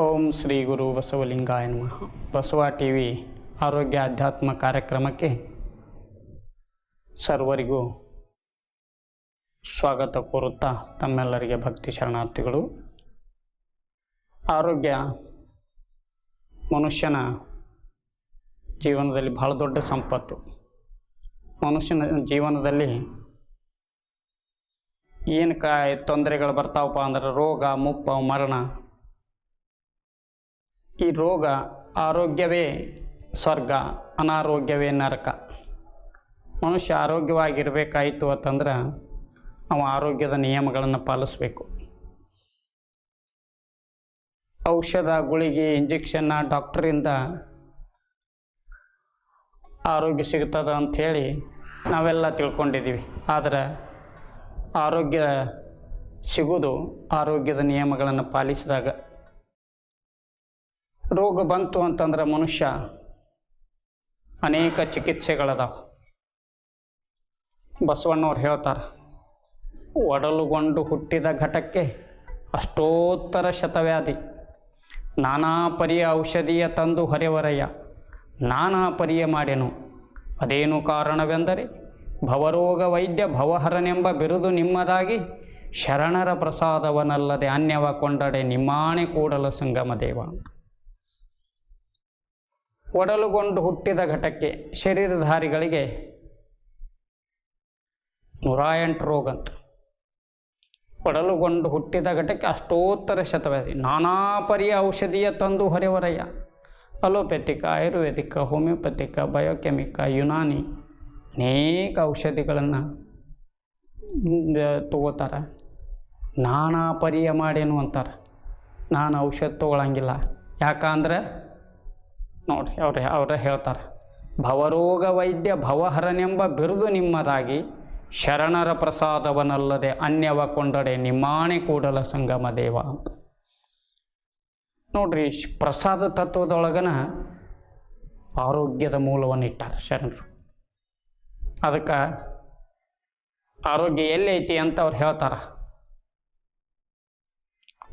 ಓಂ ಶ್ರೀ ಗುರು ಬಸವಲಿಂಗಾಯ ನಮಃ. Basava T V ಆರೋಗ್ಯ ಅಧ್ಯಾತ್ಮ ಕಾರ್ಯಕ್ರಮಕ್ಕೆ ಸರ್ವರಿಗೂ ಸ್ವಾಗತ ಕೋರುತ್ತಾ ತಮ್ಮೆಲ್ಲರಿಗೆ ಭಕ್ತಿ ಶರಣಾರ್ಥಿಗಳು. ಆರೋಗ್ಯ ಮನುಷ್ಯನ ಜೀವನದಲ್ಲಿ ಬಹಳ ದೊಡ್ಡ ಸಂಪತ್ತು. ಮನುಷ್ಯನ ಜೀವನದಲ್ಲಿ ಏನು ಕಾಯಿ ತೊಂದರೆಗಳು ಬರ್ತಾವಪ್ಪ ಅಂದ್ರೆ ರೋಗ, ಮುಪ್ಪ, ಮರಣ ಈ ರೋಗ ಆರೋಗ್ಯವೇ ಸ್ವರ್ಗ, ಅನಾರೋಗ್ಯವೇ ನರಕ. ಮನುಷ್ಯ ಆರೋಗ್ಯವಾಗಿರಬೇಕಾಯಿತು ಅಂತಂದ್ರೆ ಅವ ಆರೋಗ್ಯದ ನಿಯಮಗಳನ್ನು ಪಾಲಿಸಬೇಕು. ಔಷಧ, ಗುಳಿಗೆ, ಇಂಜೆಕ್ಷನ್ನ ಡಾಕ್ಟ್ರಿಂದ ಆರೋಗ್ಯ ಸಿಗ್ತದ ಅಂಥೇಳಿ ನಾವೆಲ್ಲ ತಿಳ್ಕೊಂಡಿದ್ದೀವಿ. ಆದರೆ ಆರೋಗ್ಯ ಸಿಗೋದು ಆರೋಗ್ಯದ ನಿಯಮಗಳನ್ನು ಪಾಲಿಸಿದಾಗ ರೋಗ ಬಂತು ಅಂತಂದ್ರೆ ಮನುಷ್ಯ ಅನೇಕ ಚಿಕಿತ್ಸೆಗಳದಾವ. ಬಸವಣ್ಣವ್ರು ಹೇಳ್ತಾರೆ, ಒಡಲುಗೊಂಡು ಹುಟ್ಟಿದ ಘಟಕ್ಕೆ ಅಷ್ಟೋತ್ತರ ಶತವ್ಯಾಧಿ. ನಾನಾ ಪರಿಯ ಔಷಧಿಯ ತಂದು ಹೊರೆವರಯ್ಯ, ನಾನಾ ಪರಿಯ ಮಾಡೆನು ಅದೇನು ಕಾರಣವೆಂದರೆ, ಭವರೋಗ ವೈದ್ಯ ಭವಹರನೆಂಬ ಬಿರುದು ನಿಮ್ಮದಾಗಿ ಶರಣರ ಪ್ರಸಾದವನಲ್ಲದೆ ಅನ್ಯವ ಕೊಂಡಡೆ ನಿಮ್ಮಾಣೆ ಕೂಡಲ ಸಂಗಮ ದೇವ. ಒಡಲುಗೊಂಡು ಹುಟ್ಟಿದ ಘಟಕ್ಕೆ ಶರೀರಧಾರಿಗಳಿಗೆ ನೂರ ಎಂಟು ರೋಗ ಅಂತ ಒಡಲುಗೊಂಡು ಹುಟ್ಟಿದ ಘಟಕ್ಕೆ ಅಷ್ಟೋತ್ತರ ಶತವ್ಯಾಧಿ. ನಾನಾ ಪರಿಯ ಔಷಧಿಯ ತಂದು ಹೊರೆವರಯ್ಯ. ಅಲೋಪೆಥಿಕ, ಆಯುರ್ವೇದಿಕ ಹೋಮಿಯೋಪತಿಕ ಬಯೋಕೆಮಿಕ, ಯುನಾನಿ ಅನೇಕ ಔಷಧಿಗಳನ್ನು ತಗೋತಾರೆ. ನಾನಾ ಪರಿಯ ಮಾಡೇನು ಅಂತಾರೆ ನಾನು ಔಷಧ ತೊಗೊಳಂಗಿಲ್ಲ. ಯಾಕಂದ್ರೆ ನೋಡ್ರಿ, ಅವ್ರು, ಅವ್ರ ಹೇಳ್ತಾರೆ. ಭವರೋಗ ವೈದ್ಯ ಭವಹರನೆಂಬ ಬಿರುದು ನಿಮ್ಮದಾಗಿ ಶರಣರ ಪ್ರಸಾದವನಲ್ಲದೆ ಅನ್ಯವ ಕೊಂಡಡೆ ನಿಮ್ಮಾಣೆ ಕೂಡಲ ಸಂಗಮ ದೇವ ಅಂತ. ನೋಡ್ರಿ, ಪ್ರಸಾದ ತತ್ವದೊಳಗನ ಆರೋಗ್ಯದ ಮೂಲವನ್ನು ಇಟ್ಟಾರೆ ಶರಣರು. ಅದಕ್ಕೆ ಆರೋಗ್ಯ ಎಲ್ಲೈತಿ ಅಂತ ಅವ್ರು ಹೇಳ್ತಾರೆ.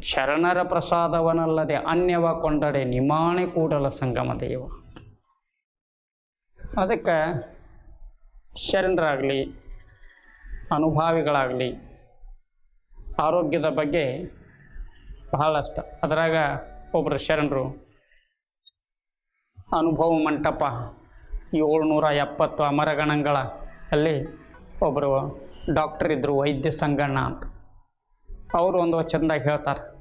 ಶರಣರ ಪ್ರಸಾದವನಲ್ಲದೆ ಅನ್ಯವ ಕೊಂಡಡೆ ನಿಮಾಣೆ ಕೂಡಲ ಸಂಗಮ ದೇವ. ಅದಕ್ಕೆ ಶರಣರಾಗಲಿ ಅನುಭಾವಿಗಳಾಗಲಿ, ಆರೋಗ್ಯದ ಬಗ್ಗೆ ಬಹಳಷ್ಟು. ಅದರಾಗ ಒಬ್ಬರು ಶರಣರು, ಅನುಭವ ಮಂಟಪ ಏಳ್ನೂರ ಎಪ್ಪತ್ತು ಅಮರಗಣಗಳ ಅಲ್ಲಿ ಒಬ್ಬರು ಡಾಕ್ಟರ್ ಇದ್ದರು ವೈದ್ಯ ಸಂಗಣ್ಣ ಅಂತ. ಅವರು ಒಂದು ಚಂದಾಗಿ ಹೇಳ್ತಾರೆ.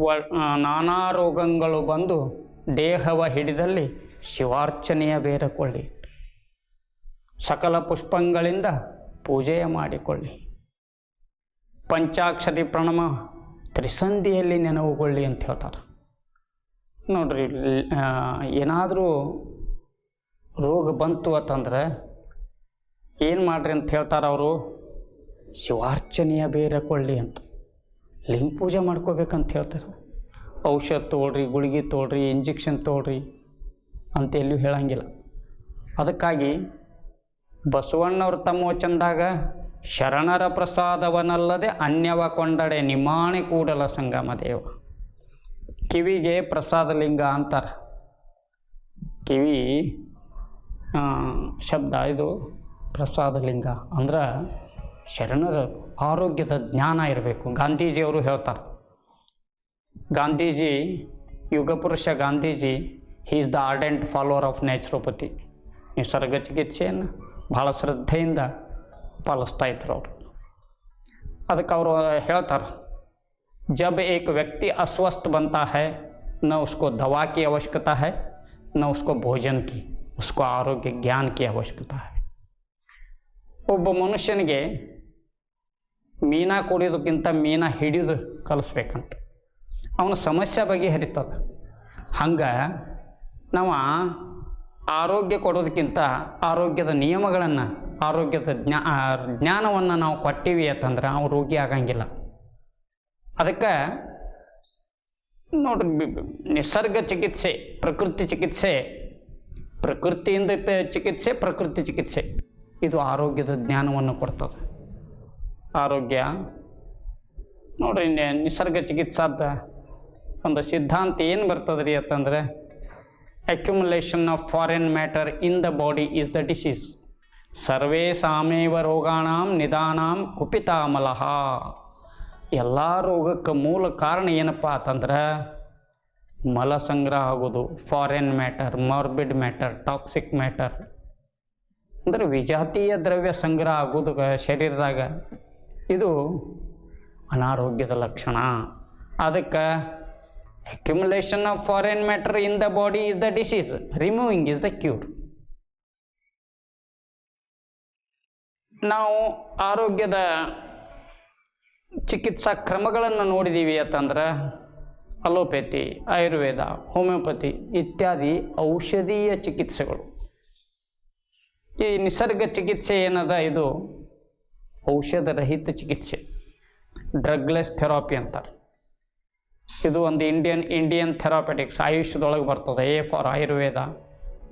ವ ನಾನಾ ರೋಗಗಳು ಬಂದು ದೇಹವ ಹಿಡಿದಲ್ಲಿ ಶಿವಾರ್ಚನೆಯ ಬೇರಕೊಳ್ಳಿ. ಸಕಲ ಪುಷ್ಪಗಳಿಂದ ಪೂಜೆಯ ಮಾಡಿಕೊಳ್ಳಿ. ಪಂಚಾಕ್ಷರಿ ಪ್ರಣಮ ತ್ರಿಸಂಧಿಯಲ್ಲಿ ನೆನವುಗೊಳ್ಳಿ ಅಂತ ಹೇಳ್ತಾರೆ. ನೋಡ್ರಿ ಏನಾದರೂ ರೋಗ ಬಂತು ಅಂತಂದ್ರೆ ಏನು ಮಾಡ್ರಿ ಅಂತ ಹೇಳ್ತಾರೆ ಅವರು? ಶಿವಾರ್ಚನೆಯ ಬೇರೆ ಕೊಳ್ಳಿ ಅಂತ. ಲಿಂಗ ಪೂಜೆ ಮಾಡ್ಕೋಬೇಕಂತ ಹೇಳ್ತಾರೆ. ಔಷಧ ತೊಗೊಳ್ರಿ ಗುಳಿಗೆ ತೊಗೊಳ್ರಿ ಇಂಜೆಕ್ಷನ್ ತೊಗೊಳ್ರಿ ಅಂತ ಎಲ್ಲೂ ಹೇಳಂಗಿಲ್ಲ. ಅದಕ್ಕಾಗಿ ಬಸವಣ್ಣವ್ರು ತಮ್ಮ ವಚನದಾಗ ಶರಣರ ಪ್ರಸಾದವನಲ್ಲದೆ ಅನ್ಯವ ಕೊಂಡಡೆ ನಿಮಾಣೆ ಕೂಡಲ ಸಂಗಮ ದೇವ. ಕಿವಿಗೆ ಪ್ರಸಾದ ಲಿಂಗ ಅಂತಾರೆ. ಕಿವಿ ಶಬ್ದ ಇದು ಪ್ರಸಾದ ಲಿಂಗ. ಅಂದ್ರೆ ಶರಣರ ಆರೋಗ್ಯದ ಜ್ಞಾನ ಇರಬೇಕು ಗಾಂಧೀಜಿಯವರು ಹೇಳ್ತಾರೆ Gandhiji ಯುಗಪುರುಷ Gandhiji he is the ardent follower of naturopathy ನಿಸರ್ಗ ಚಿಕಿತ್ಸೆಯನ್ನು ಭಾಳ ಶ್ರದ್ಧೆಯಿಂದ ಪಾಲಿಸ್ತಾ ಇದ್ರು ಅವರು ಅದಕ್ಕೆ ಅವರು ಹೇಳ್ತಾರೆ जब एक व्यक्ति अस्वस्थ बनता है न उसको दवा की आवश्यकता है न उसको भोजन की उसको आरोग्य ज्ञान की आवश्यकता है ಒಬ್ಬ ಮನುಷ್ಯನಿಗೆ ಮೀನ ಕುಡಿಯೋದಕ್ಕಿಂತ ಮೀನಾ ಹಿಡಿದು ಕಲಿಸ್ಬೇಕಂತ. ಅವನ ಸಮಸ್ಯೆ ಬಗ್ಗೆ ಹರಿತದ. ಹಂಗೆ ನಾವು ಆರೋಗ್ಯ ಕೊಡೋದಕ್ಕಿಂತ ಆರೋಗ್ಯದ ನಿಯಮಗಳನ್ನು, ಆರೋಗ್ಯದ ಜ್ಞಾ ಜ್ಞಾನವನ್ನು ನಾವು ಕೊಟ್ಟಿವಿ ಅಂತಂದ್ರೆ ಅವ್ನು ರೋಗಿ ಆಗಂಗಿಲ್ಲ. ಅದಕ್ಕೆ ನೋಡ್ರಿ ನಿಸರ್ಗ ಚಿಕಿತ್ಸೆ, ಪ್ರಕೃತಿ ಚಿಕಿತ್ಸೆ, ಪ್ರಕೃತಿಯಿಂದ ಚಿಕಿತ್ಸೆ, ಪ್ರಕೃತಿ ಚಿಕಿತ್ಸೆ. ಇದು ಆರೋಗ್ಯದ ಜ್ಞಾನವನ್ನು ಕೊಡ್ತದೆ. ಆರೋಗ್ಯ. ನೋಡಿ ನಿಸರ್ಗ ಚಿಕಿತ್ಸಾದ ಒಂದು ಸಿದ್ಧಾಂತ ಏನು ಬರ್ತದೆ ರೀ ಅಂತಂದರೆ accumulation of foreign matter in the body is the disease ಸರ್ವೇ ಸಾಮೇವ ರೋಗಾಣಾಂ ನಿಧಾನಾಂ ಕುಪಿತಾಮಲ. ಎಲ್ಲ ರೋಗಕ್ಕೆ ಮೂಲ ಕಾರಣ ಏನಪ್ಪ ಅಂತಂದ್ರೆ, ಮಲ ಸಂಗ್ರಹ ಆಗೋದು foreign matter morbid matter toxic matter ಅಂದರೆ ವಿಜಾತೀಯ ದ್ರವ್ಯ ಸಂಗ್ರಹ ಆಗೋದು ಶರೀರದಾಗ ಇದು ಅನಾರೋಗ್ಯದ ಲಕ್ಷಣ. ಅದಕ್ಕೆ accumulation of foreign matter in the body is the disease removing is the cure ನಾವು ಆರೋಗ್ಯದ ಚಿಕಿತ್ಸಾ ಕ್ರಮಗಳನ್ನು ನೋಡಿದ್ದೀವಿ ಅಂತಂದ್ರೆ ಅಲೋಪತಿ, ಆಯುರ್ವೇದ, ಹೋಮಿಯೋಪತಿ ಇತ್ಯಾದಿ ಔಷಧೀಯ ಚಿಕಿತ್ಸೆಗಳು. ಈ ನಿಸರ್ಗ ಚಿಕಿತ್ಸೆ ಏನದ ಇದು? ಔಷಧರಹಿತ ಚಿಕಿತ್ಸೆ. ಡ್ರಗ್ಲೆಸ್ ಥೆರಪಿ ಅಂತಾರೆ. ಇದು ಒಂದು ಇಂಡಿಯನ್ ಇಂಡಿಯನ್ ಥೆರಾಪೆಟಿಕ್ಸ್. ಆಯುಷ್ಯದೊಳಗೆ ಬರ್ತದೆ. A for Ayurveda,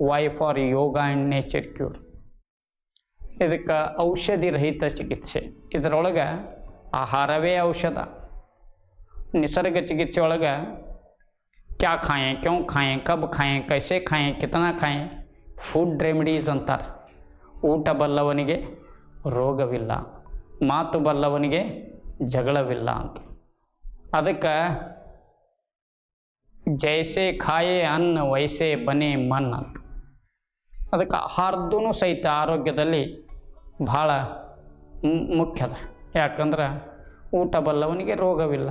Y for yoga and nature cure. ಇದಕ್ಕೆ ಔಷಧಿ ರಹಿತ ಚಿಕಿತ್ಸೆ. ಇದರೊಳಗೆ ಆಹಾರವೇ ಔಷಧ. ನಿಸರ್ಗ ಚಿಕಿತ್ಸೆ ಒಳಗೆ ಕ್ಯಾ ಖಾಯೆ, ಕ್ಯೂ ಖಾಯೆ, ಕಬ್ ಖಾಯೆ, ಕೈಸೆ ಖಾಯೆ, ಕಿತನಾ ಖಾಯೆ ಫುಡ್ ರೆಮಿಡೀಸ್ ಅಂತಾರೆ. ಊಟ ಬಲ್ಲವನಿಗೆ ರೋಗವಿಲ್ಲ. ಮಾತು ಬಲ್ಲವನಿಗೆ ಜಗಳವಿಲ್ಲ ಅಂತ. ಅದಕ್ಕೆ ಜೈಸೆ ಖಾಯೆ ಅನ್ನ ವಯಸೆ ಬನೆ ಮನ್ ಅಂತ. ಅದಕ್ಕೆ ಆಹಾರದೂ ಸಹಿತ ಆರೋಗ್ಯದಲ್ಲಿ ಭಾಳ ಮುಖ್ಯದ. ಯಾಕಂದ್ರೆ ಊಟ ಬಲ್ಲವನಿಗೆ ರೋಗವಿಲ್ಲ.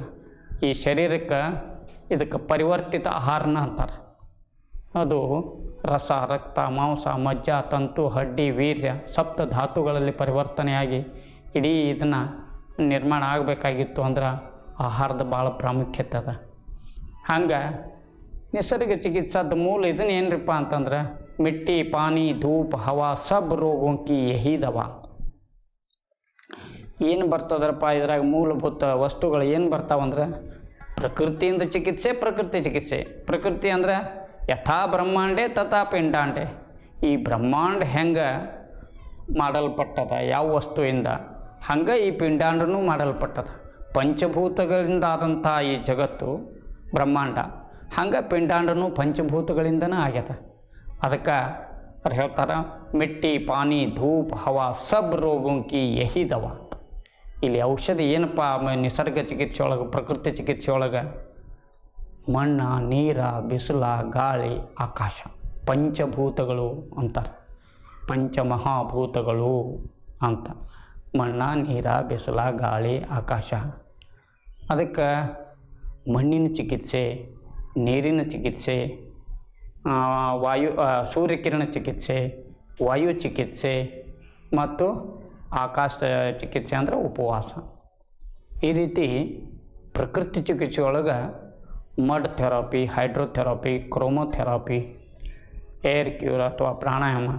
ಈ ಶರೀರಕ್ಕೆ ಇದಕ್ಕೆ ಪರಿವರ್ತಿತ ಆಹಾರನ ಅಂತಾರೆ. ಅದು ರಸ, ರಕ್ತ, ಮಾಂಸ, ಮಜ್ಜ, ತಂತು, ಹಡ್ಡಿ, ವೀರ್ಯ, ಸಪ್ತ ಧಾತುಗಳಲ್ಲಿ ಪರಿವರ್ತನೆಯಾಗಿ ಇಡೀ ಇದನ್ನು ನಿರ್ಮಾಣ ಆಗಬೇಕಾಗಿತ್ತು ಅಂದ್ರೆ ಆಹಾರದ ಭಾಳ ಪ್ರಾಮುಖ್ಯತೆ ಅದ. ಹಂಗೆ ನಿಸರ್ಗ ಚಿಕಿತ್ಸಾದ ಮೂಲ ಇದನ್ನ ಏನರಪ್ಪ ಅಂತಂದ್ರೆ ಮಿಟ್ಟಿ, ಪಾನಿ, ಧೂಪ, ಹವಾ ಸಬ್ ರೋಗೋं की ಯಹಿ ದವಾ ಏನು ಬರ್ತದರಪ್ಪ ಇದ್ರಾಗ ಮೂಲಭೂತ ವಸ್ತುಗಳು ಏನು ಬರ್ತಾವಂದ್ರೆ ಪ್ರಕೃತಿಯಿಂದ ಚಿಕಿತ್ಸೆ, ಪ್ರಕೃತಿ ಚಿಕಿತ್ಸೆ. ಪ್ರಕೃತಿ ಅಂದ್ರೆ ಯಥಾ ಬ್ರಹ್ಮಾಂಡೆ ತಥಾ ಪಿಂಡಾಂಡೆ. ಈ ಬ್ರಹ್ಮಾಂಡ ಹೆಂಗೆ ಮಾಡಲ್ಪಟ್ಟದ, ಯಾವ ವಸ್ತುವಿಂದ? ಹಂಗೆ ಈ ಪಿಂಡಾಂಡನೂ ಮಾಡಲ್ಪಟ್ಟದ. ಪಂಚಭೂತಗಳಿಂದಾದಂಥ ಈ ಜಗತ್ತು ಬ್ರಹ್ಮಾಂಡ, ಹಂಗೆ ಪಿಂಡಾಂಡನು ಪಂಚಭೂತಗಳಿಂದನೇ ಆಗ್ಯದ. ಅದಕ್ಕೆ ಅವ್ರು ಹೇಳ್ತಾರೆ, ಮಿಟ್ಟಿ, ಪಾನಿ, ಧೂಪ್, ಹವಾ, ಸಬ್ ರೋಗಂಕಿ ಯಹಿ ದವಾ. ಇಲ್ಲಿ ಔಷಧಿ ಏನಪ್ಪ ನಿಸರ್ಗ ಚಿಕಿತ್ಸೆ ಒಳಗೆ, ಪ್ರಕೃತಿ ಚಿಕಿತ್ಸೆ ಒಳಗೆ? ಮಣ್ಣ, ನೀರ, ಬಿಸಿಲ, ಗಾಳಿ, ಆಕಾಶ. ಪಂಚಭೂತಗಳು ಅಂತಾರೆ. ಪಂಚಮಹಾಭೂತಗಳು ಅಂತ. ಮಣ್ಣ, ನೀರ, ಬಿಸಿಲ, ಗಾಳಿ, ಆಕಾಶ. ಅದಕ್ಕೆ ಮಣ್ಣಿನ ಚಿಕಿತ್ಸೆ, ನೀರಿನ ಚಿಕಿತ್ಸೆ ವಾಯು ಸೂರ್ಯಕಿರಣ ಚಿಕಿತ್ಸೆ, ವಾಯು ಚಿಕಿತ್ಸೆ ಮತ್ತು ಆಕಾಶ ಚಿಕಿತ್ಸೆ ಅಂದರೆ ಉಪವಾಸ. ಈ ರೀತಿ ಪ್ರಕೃತಿ ಚಿಕಿತ್ಸೆ ಒಳಗೆ mud therapy hydrotherapy chromotherapy air cure ಅಥವಾ ಪ್ರಾಣಾಯಾಮ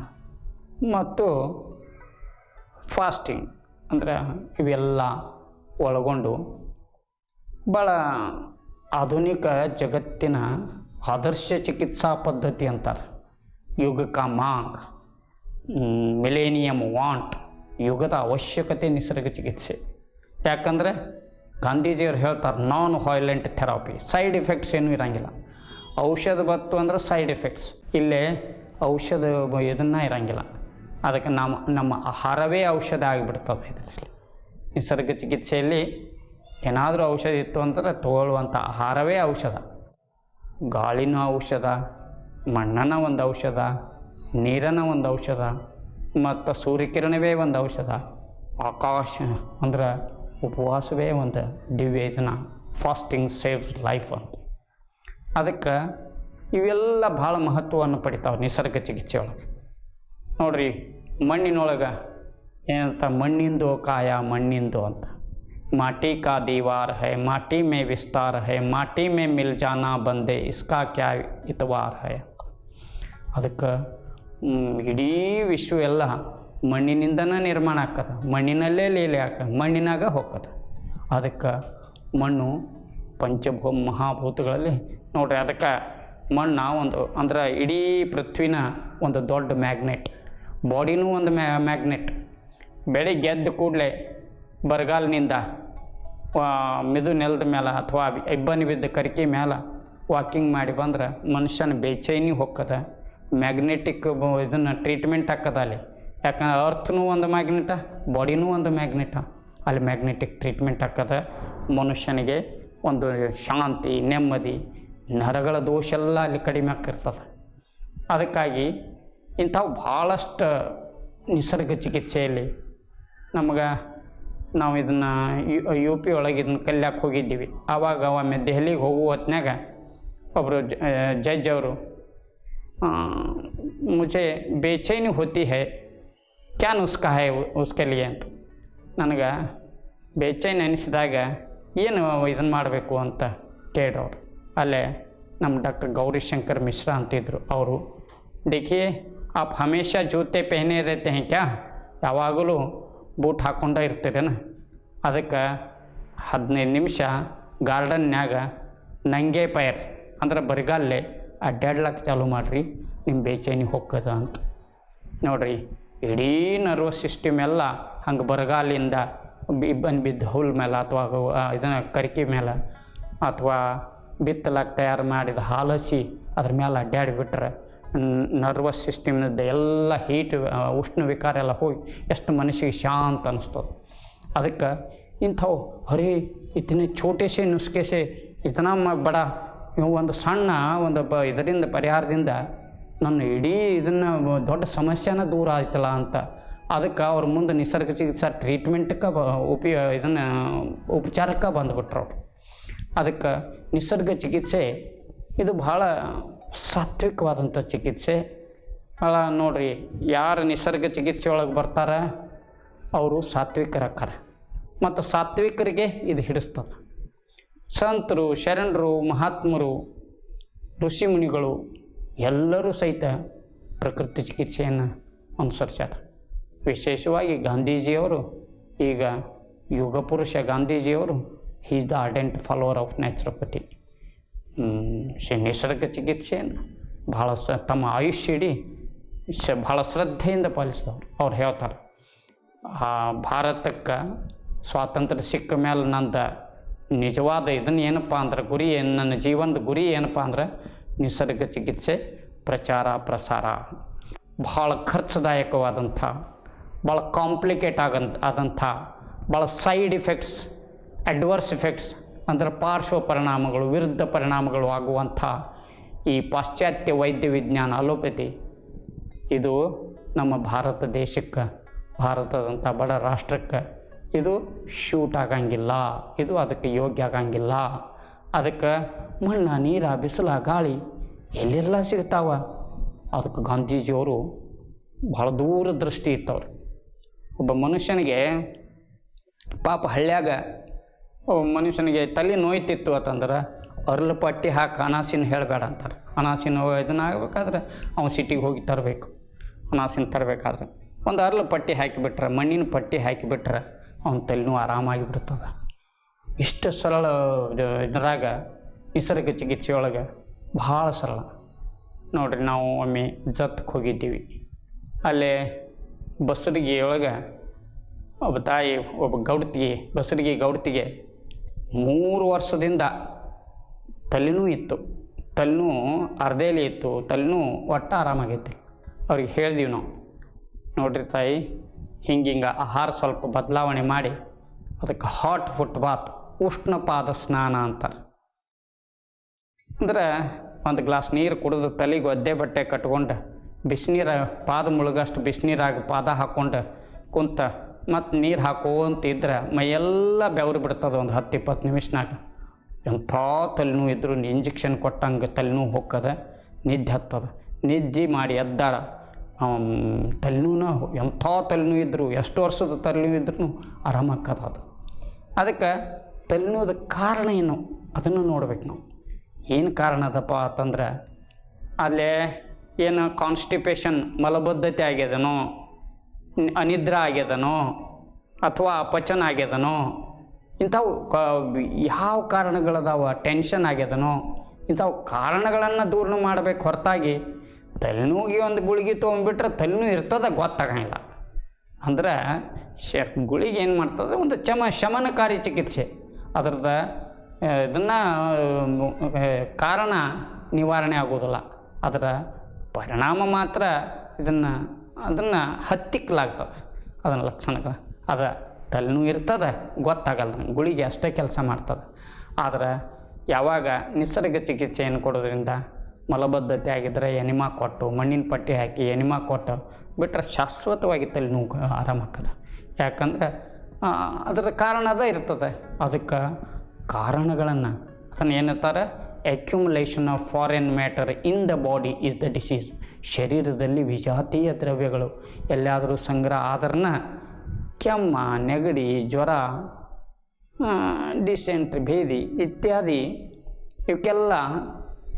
ಮತ್ತು ಫಾಸ್ಟಿಂಗ್. ಅಂದರೆ ಇವೆಲ್ಲ ಒಳಗೊಂಡು ಭಾಳ ಆಧುನಿಕ ಜಗತ್ತಿನ ಆದರ್ಶ ಚಿಕಿತ್ಸಾ ಪದ್ಧತಿ ಅಂತಾರೆ. ಯುಗಕ ಮಾಂಗ್ ಮಿಲೇನಿಯಮ್ ವಾಂಟ್, ಯುಗದ ಅವಶ್ಯಕತೆ ನಿಸರ್ಗ ಚಿಕಿತ್ಸೆ. ಯಾಕಂದರೆ ಗಾಂಧೀಜಿಯವ್ರು ಹೇಳ್ತಾರೆ, non violent therapy. Side effects ಏನೂ ಇರಂಗಿಲ್ಲ. ಔಷಧ ಬತ್ತು ಅಂದ್ರೆ ಸೈಡ್ ಎಫೆಕ್ಟ್ಸ್. ಇಲ್ಲೇ ಔಷಧ ಇದನ್ನು ಇರಂಗಿಲ್ಲ. ಅದಕ್ಕೆ ನಮ್ಮ ನಮ್ಮ ಆಹಾರವೇ ಔಷಧ ಆಗಿಬಿಡ್ತದೆ ಇದರಲ್ಲಿ. ನಿಸರ್ಗ ಚಿಕಿತ್ಸೆಯಲ್ಲಿ ಏನಾದರೂ ಔಷಧ ಇತ್ತು ಅಂದ್ರೆ ತಗೊಳ್ಳುವಂಥ ಆಹಾರವೇ ಔಷಧ. ಗಾಳಿನೂ ಔಷಧ ಮಣ್ಣನ ಒಂದು ಔಷಧ, ನೀರನ್ನು ಒಂದು ಔಷಧ, ಮತ್ತು ಸೂರ್ಯಕಿರಣವೇ ಒಂದು ಔಷಧ, ಆಕಾಶ ಅಂದ್ರೆ ಉಪವಾಸವೇ ಒಂದು ದಿವ್ಯ ಫಾಸ್ಟಿಂಗ್ ಸೇವ್ಸ್ ಲೈಫ್ ಅಂತ. ಅದಕ್ಕೆ ಇವೆಲ್ಲ ಭಾಳ ಮಹತ್ವವನ್ನು ಪಡಿತಾವೆ ನಿಸರ್ಗ ಚಿಕಿತ್ಸೆ ಒಳಗೆ. ನೋಡ್ರಿ, ಮಣ್ಣಿನೊಳಗೆ ಏನಂತ? ಮಣ್ಣಿಂದು ಕಾಯ, ಮಣ್ಣಿಂದು ಅಂತ. ಮಾಟಿ ಕಾ ದೀವಾರ್ ಹೈ, ಮಾಟಿ ಮೇ ವಿಸ್ತಾರ ಹೈ, ಮಾಟಿ ಮೇ ಮಿಲ್ ಜಾನ ಬಂದೆ, ಇಸ್ಕಾ ಕ್ಯಾ ಇತವಾರ್ ಹೈ ಅದಕ್ಕೆ ಇಡೀ ವಿಶ್ವ ಎಲ್ಲ ಮಣ್ಣಿನಿಂದನೇ ನಿರ್ಮಾಣ ಆಕದ. ಮಣ್ಣಿನಲ್ಲೇ ಲೀಲೆ ಆಕ ಮಣ್ಣಿನಾಗ ಹೋಗ್ತದೆ ಅದಕ್ಕೆ, ಮಣ್ಣು ಪಂಚಭೂ ಮಹಾಭೂತಗಳಲ್ಲಿ ನೋಡ್ರಿ, ಅದಕ್ಕೆ ಮಣ್ಣ ಒಂದು, ಅಂದ್ರೆ ಇಡೀ ಪೃಥ್ವಿನ ಒಂದು ದೊಡ್ಡ ಮ್ಯಾಗ್ನೆಟ್. ಬಾಡಿನೂ ಒಂದು ಮ್ಯಾ, ಮ್ಯಾಗ್ನೆಟ್. ಬೆಳಿಗ್ಗೆ ಎದ್ದ ಕೂಡಲೇ ಬರಗಾಲಿನಿಂದ ಮಿದು ನೆಲದ ಮೇಲೆ ಅಥವಾ ಇಬ್ಬನಿ ಬಿದ್ದ ಕರಿಕೆ ಮೇಲೆ ವಾಕಿಂಗ್ ಮಾಡಿ ಬಂದ್ರೆ ಮನುಷ್ಯನ ಬೇಚೈನಿ ಹೊಕ್ಕದ, ಮ್ಯಾಗ್ನೆಟಿಕ್ ಇದನ್ನು ಟ್ರೀಟ್ಮೆಂಟ್ ಹಾಕದ ಅಲ್ಲಿ. ಯಾಕಂದ್ರೆ ಅರ್ಥನೂ ಒಂದು ಮ್ಯಾಗ್ನೆಟ, ಬಾಡಿನೂ ಒಂದು ಮ್ಯಾಗ್ನೆಟ. ಅಲ್ಲಿ ಮ್ಯಾಗ್ನೆಟಿಕ್ ಟ್ರೀಟ್ಮೆಂಟ್ ಹಾಕದ ಮನುಷ್ಯನಿಗೆ ಒಂದು ಶಾಂತಿ, ನೆಮ್ಮದಿ, ನರಗಳ ದೋಷ ಎಲ್ಲ ಅಲ್ಲಿ ಕಡಿಮೆ ಆಗ್ತಿರ್ತದೆ. ಅದಕ್ಕಾಗಿ ಇಂಥವು ಭಾಳಷ್ಟು ನಿಸರ್ಗ ಚಿಕಿತ್ಸೆಯಲ್ಲಿ ನಮಗೆ ನಾವು ಇದನ್ನು ಯು ಪಿ ಒಳಗೆ ಇದನ್ನು ಕಲ್ಯಾಕ್ಕೆ ಹೋಗಿದ್ದೀವಿ. ಆವಾಗ ಒಮ್ಮೆ ದೆಹಲಿಗೆ ಹೋಗುವ ಹೊತ್ತಿನಾಗ ಒಬ್ಬರು ಜಜ್ ಅವರು ಮುಂಚೆ ಬೇಚೈನಿ ಹೊತ್ತಿ ಹೇ, ಕ್ಯಾನ್ ಉಸ್ಕಾ ಹೈ ಉಸ್ಕಲಿ ಅಂತ. ನನಗೆ ಬೇಚೈನ್ ಅನಿಸಿದಾಗ ಏನು ಇದನ್ನು ಮಾಡಬೇಕು ಅಂತ ಕೇಳೋರು ಅಲ್ಲೇ ನಮ್ಮ ಡಾಕ್ಟರ್ ಗೌರಿಶಂಕರ್ ಮಿಶ್ರಾ ಅಂತಿದ್ರು ಅವರು. ಡಿಕೆ आप हमेशा जूते पहने रहते हैं क्या ಯಾವಾಗಲೂ ಬೂಟ್ ಹಾಕ್ಕೊಂಡೇ ಇರ್ತೀರೇನ ಅದಕ್ಕೆ ಹದಿನೈದು ನಿಮಿಷ ಗಾರ್ಡನ್ಯಾಗ ನಂಗೆ ಪೈರ್ ಅಂದ್ರೆ ಬರಿಗಾಲೇ ಅಡ್ಡಾಡ್ಲಕ್ಕೆ ಚಾಲು ಮಾಡಿರಿ ನಿಮ್ಮ ಬೇಚೈನಿ ಹೊಕ್ಕದ ಅಂತ ನೋಡ್ರಿ ಇಡೀ ನರ್ವಸ್ ಸಿಸ್ಟಮ್ ಎಲ್ಲ ಹಂಗೆ ಬರಗಾಲಿಂದ ಇಬ್ಬನ್ ಬಿದ್ದ ಹುಲ್ ಮೇಲೆ ಅಥವಾ ಇದನ್ನು ಕರಿಕೆ ಮೇಲೆ ಅಥವಾ ಬಿತ್ತಲಾಕ ತಯಾರು ಮಾಡಿದ ಹಾಲಸಿ ಅದ್ರ ಮೇಲೆ ಅಡ್ಡಾಡಿಬಿಟ್ರೆ ನರ್ವಸ್ ಸಿಸ್ಟಮ್ನದ್ದು ಎಲ್ಲ ಹೀಟ್ ಉಷ್ಣ ವಿಕಾರ ಎಲ್ಲ ಹೋಗಿ ಎಷ್ಟು ಮನಸ್ಸಿಗೆ ಶಾಂತ ಅನ್ನಿಸ್ತದೆ ಅದಕ್ಕೆ ಇಂಥವು ಹರಿ ಇತನೇ ಛೋಟೆ ಸೆ ನುಸ್ಕೆ ಸೆ ಇತನ ಬಡ ಒಂದು ಸಣ್ಣ ಒಂದು ಬ, ಇದರಿಂದ ಪರಿಹಾರದಿಂದ ನನ್ನ ಇಡೀ ಇದನ್ನು ದೊಡ್ಡ ಸಮಸ್ಯೆನ ದೂರ ಆಯ್ತಲ್ಲ ಅಂತ. ಅದಕ್ಕೆ ಅವ್ರ ಮುಂದೆ ನಿಸರ್ಗ ಚಿಕಿತ್ಸಾ ಟ್ರೀಟ್ಮೆಂಟ್ಗೆ ಬ ಇದನ್ನು ಉಪಚಾರಕ್ಕೆ ಬಂದುಬಿಟ್ರು ಅದಕ್ಕೆ ನಿಸರ್ಗ ಚಿಕಿತ್ಸೆ ಇದು ಭಾಳ ಸಾತ್ವಿಕವಾದಂಥ ಚಿಕಿತ್ಸೆ. ಅಲ್ಲ, ನೋಡ್ರಿ, ಯಾರು ನಿಸರ್ಗ ಚಿಕಿತ್ಸೆ ಒಳಗೆ ಬರ್ತಾರೆ? ಅವರು ಸಾತ್ವಿಕರಕ್ಕಾರ. ಮತ್ತು ಸಾತ್ವಿಕರಿಗೆ ಇದು ಹಿಡಿಸ್ತದೆ. ಸಂತರು, ಶರಣರು, ಮಹಾತ್ಮರು ಋಷಿಮುನಿಗಳು ಎಲ್ಲರೂ ಸಹಿತ ಪ್ರಕೃತಿ ಚಿಕಿತ್ಸೆಯನ್ನು ಅನುಸರಿಸ್ಯಾರ. ವಿಶೇಷವಾಗಿ ಗಾಂಧೀಜಿಯವರು, ಈಗ ಯುಗ ಪುರುಷ ಗಾಂಧೀಜಿಯವರು he the ardent follower of naturopathy ನಿಸರ್ಗ ಚಿಕಿತ್ಸೆಯನ್ನು ಭಾಳ ಸ, ತಮ್ಮ ಆಯುಷ್ಯ ಇಡೀ ಶ ಭಾಳ ಶ್ರದ್ಧೆಯಿಂದ ಪಾಲಿಸಿದವರು. ಅವ್ರು ಹೇಳ್ತಾರೆ, ಆ ಭಾರತಕ್ಕೆ ಸ್ವಾತಂತ್ರ್ಯ ಸಿಕ್ಕ ಮೇಲೆ ನಂದು ನಿಜವಾದ ಇದನ್ನು ಏನಪ್ಪ ಅಂದ್ರೆ, ಗುರಿ ಏನು, ನನ್ನ ಜೀವನದ ಗುರಿ ಏನಪ್ಪ ಅಂದ್ರೆ, ನಿಸರ್ಗ ಚಿಕಿತ್ಸೆ, ಪ್ರಚಾರ, ಪ್ರಸಾರ. ಭಾಳ ಖರ್ಚುದಾಯಕವಾದಂಥ ಭಾಳ ಕಾಂಪ್ಲಿಕೇಟ್ ಆಗಂತ, ಆದಂಥ ಭಾಳ ಸೈಡ್ ಇಫೆಕ್ಟ್ಸ್ ಅಡ್ವರ್ಸ್ ಇಫೆಕ್ಟ್ಸ್ ಅಂದರೆ ಪಾರ್ಶ್ವ ಪರಿಣಾಮಗಳು, ವಿರುದ್ಧ ಪರಿಣಾಮಗಳು ಆಗುವಂಥ ಈ ಪಾಶ್ಚಾತ್ಯ ವೈದ್ಯ ವಿಜ್ಞಾನ ಅಲೋಪತಿ. ಇದು ನಮ್ಮ ಭಾರತ ದೇಶಕ್ಕೆ, ಭಾರತದಂಥ ಬಡ ರಾಷ್ಟ್ರಕ್ಕೆ ಇದು ಶೂಟ್ ಆಗಂಗಿಲ್ಲ, ಇದು ಅದಕ್ಕೆ ಯೋಗ್ಯ ಆಗಂಗಿಲ್ಲ. ಅದಕ್ಕೆ ಮಣ್ಣ, ನೀರ, ಬಿಸಿಲ, ಗಾಳಿ ಎಲ್ಲೆಲ್ಲ ಸಿಗ್ತಾವ? ಅದಕ್ಕೆ ಗಾಂಧೀಜಿಯವರು ಭಾಳ ದೂರ ದೃಷ್ಟಿ ಇತ್ತವ್ರು. ಒಬ್ಬ ಮನುಷ್ಯನಿಗೆ ಪಾಪ ಹಳ್ಳ್ಯಾಗ ಮನುಷ್ಯನಿಗೆ ತಲೆ ನೋಯ್ತಿತ್ತು ಅಂತಂದ್ರೆ, ಅರ್ಲು ಪಟ್ಟಿ ಹಾಕಿ ಅನಾಸಿನ ಹೇಳಬೇಡ ಅಂತಾರೆ. ಅನಾಸಿನ ಇದನ್ನ ಆಗಬೇಕಾದ್ರೆ ಅವನು ಸಿಟಿಗೆ ಹೋಗಿ ತರಬೇಕು. ಅನಾಸಿನ ತರಬೇಕಾದ್ರೆ. ಒಂದು ಅರ್ಲು ಪಟ್ಟಿ ಹಾಕಿಬಿಟ್ರೆ, ಮಣ್ಣಿನ ಪಟ್ಟಿ ಹಾಕಿಬಿಟ್ರೆ ಅವನ ತಲೆನೂ ಆರಾಮಾಗಿ ಬಿಡ್ತದೆ. ಇಷ್ಟು ಸರಳ ಇದರಾಗ ನಿಸರ್ಗ ಚಿಕಿತ್ಸೆಯೊಳಗೆ ಭಾಳ ಸರಳ. ನೋಡಿರಿ ನಾವು ಒಮ್ಮೆ ಜತ್ಗೆ ಹೋಗಿದ್ದೀವಿ. ಅಲ್ಲೇ ಬಸರಿಗೆ ಒಳಗೆ ಒಬ್ಬ ತಾಯಿ, ಒಬ್ಬ ಗೌಡ್ತಿಗೆ ಬಸರಿಗೆ ಗೌಡ್ತಿಗೆ ಮೂರು ವರ್ಷದಿಂದ ತಲೆನೂ ಇತ್ತು, ತಲೆನೂ ಅರ್ಧೇಲಿ ಇತ್ತು, ತಲೆನೂ ಒಟ್ಟು ಆರಾಮಾಗೈತಿ. ಅವ್ರಿಗೆ ಹೇಳಿದೀವಿ ನಾವು, ನೋಡ್ರಿ ತಾಯಿ, ಹಿಂಗೆ ಹಿಂಗೆ ಆಹಾರ ಸ್ವಲ್ಪ ಬದಲಾವಣೆ ಮಾಡಿ, ಅದಕ್ಕೆ ಹಾಟ್ ಫುಟ್ ಬಾತ್, ಉಷ್ಣಪಾದ ಸ್ನಾನ ಅಂತಾರೆ. ಅಂದ್ರೆ ಒಂದು ಗ್ಲಾಸ್ ನೀರು ಕುಡಿದು ತಲೆಗೆ ಒದ್ದೆ ಬಟ್ಟೆ ಕಟ್ಕೊಂಡು, ಬಿಸಿನೀರ ಪಾದ ಮುಳುಗಷ್ಟು ಬಿಸಿನೀರಾಗಿ ಪಾದ ಹಾಕ್ಕೊಂಡು ಕುಂತ ಮತ್ತು ನೀರು ಹಾಕೋಂತ ಇದ್ರೆ ಮೈಯೆಲ್ಲ ಬೆವರು ಬಿಡ್ತದೆ ಒಂದು ಹತ್ತು ಇಪ್ಪತ್ತು ನಿಮಿಷನಾಗ. ಎಂಥ ತಲೆನೋವು ಇದ್ರೂ ಇಂಜೆಕ್ಷನ್ ಕೊಟ್ಟಂಗೆ ತಲೆನೋವು ಹೊಕ್ಕದ, ನಿದ್ದೆ ಹತ್ತದ. ನಿದ್ದೆ ಮಾಡಿ ಎದ್ದಾಳ. ತಲೆನೋವನ ಎಂಥ ತಲೆನೋವು ಇದ್ದರೂ ಎಷ್ಟು ವರ್ಷದ ತಲೆನೋವು ಇದ್ರೂ ಆರಾಮಾಕ್ಕದ ಅದು. ಅದಕ್ಕೆ ತಲೆನೋದ ಕಾರಣ ಏನು? ಅದನ್ನು ನೋಡ್ಬೇಕು ನಾವು. ಏನು ಕಾರಣ ಅದಪ್ಪ ಅಂತಂದ್ರೆ, ಅಲ್ಲೇ ಏನು ಕಾನ್ಸ್ಟಿಪೇಷನ್ ಮಲಬದ್ಧತೆ ಆಗ್ಯದನೋ? ಅನಿದ್ರೆ ಆಗ್ಯದನೋ ಅಥವಾ ಅಪಚನ ಆಗ್ಯದನೋ ಇಂಥವು ಕ, ಯಾವ ಕಾರಣಗಳದಾವ? ಟೆನ್ಷನ್ ಆಗ್ಯದನೋ? ಇಂಥವು ಕಾರಣಗಳನ್ನು ದೂರ ಮಾಡಬೇಕು ಹೊರತಾಗಿ ತಲೆನೋವಿಗೆ ಒಂದು ಗುಳಿಗೆ ತೊಗೊಂಡ್ಬಿಟ್ರೆ ತಲೆನೂ ಇರ್ತದ ಗೊತ್ತಾಗಂಗಿಲ್ಲ. ಅಂದ್ರೆ ಶ, ಗುಳಿಗೆ ಏನು ಮಾಡ್ತದೆ? ಒಂದು ಚಮ, ಶಮನಕಾರಿ ಚಿಕಿತ್ಸೆ. ಅದರದ ಇದನ್ನು ಕಾರಣ ನಿವಾರಣೆ ಆಗೋದಿಲ್ಲ ಅದರ ಪರಿಣಾಮ ಮಾತ್ರ ಇದನ್ನು ಅದನ್ನು ಹತ್ತಿಕ್ಕಲಾಗ್ತದೆ. ಅದನ್ನ ಲಕ್ಷಣಗಳು. ಅದ ತಲೆನೋವು ಇರ್ತದೆ ಗೊತ್ತಾಗಲ್ಲ. ಗುಳಿಗೆ ಅಷ್ಟೇ ಕೆಲಸ ಮಾಡ್ತದೆ. ಆದರೆ ಯಾವಾಗ ನಿಸರ್ಗ ಚಿಕಿತ್ಸೆಯನ್ನು ಕೊಡೋದ್ರಿಂದ ಮಲಬದ್ಧತೆ ಆಗಿದ್ದರೆ ಎನಿಮಾ ಕೊಟ್ಟು, ಮಣ್ಣಿನ ಪಟ್ಟಿ ಹಾಕಿ ಎನಿಮಾ ಕೊಟ್ಟು ಬಿಟ್ಟರೆ ಶಾಶ್ವತವಾಗಿ ತಲೆನೋವು ಆರಾಮಾಗ್ತದೆ ಯಾಕಂದ್ರೆ ಅದರ ಕಾರಣ ಅದ ಇರ್ತದೆ. ಅದಕ್ಕೆ ಕಾರಣಗಳನ್ನು ಅದನ್ನು ಏನಂತಾರೆ accumulation of foreign matter in the body is the disease ಶರೀರದಲ್ಲಿ ವಿಜಾತೀಯ ದ್ರವ್ಯಗಳು. ಎಲ್ಲಾದರೂ ಸಂಗ್ರಹ ಆದ್ರನ್ನ ಕೆಮ್ಮ, ನೆಗಡಿ, ಜ್ವರ ಡಿಸೆಂಟ್ರಿ ಭೇದಿ ಇತ್ಯಾದಿ ಇವಕ್ಕೆಲ್ಲ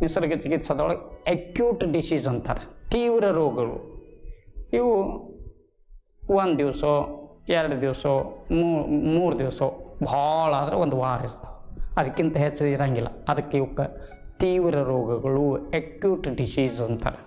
ನಿಸರ್ಗ ಚಿಕಿತ್ಸೆದೊಳಗೆ ಅಕ್ಯೂಟ್ ಡಿಸೀಸ್ ಅಂತಾರೆ. ತೀವ್ರ ರೋಗಗಳು. ಇವು ಒಂದು ದಿವಸ, ಎರಡು ದಿವಸ ಮೂರು ದಿವಸ, ಭಾಳ ಆದ್ರೆ ಒಂದು ವಾರ ಇರ್ತಾವೆ. ಅದಕ್ಕಿಂತ ಹೆಚ್ಚು ಇರೋಂಗಿಲ್ಲ. ಅದಕ್ಕೆ ಇವಕ್ಕೆ ತೀವ್ರ ರೋಗಗಳು ಅಕ್ಯೂಟ್ ಡಿಸೀಸ್ ಅಂತಾರೆ.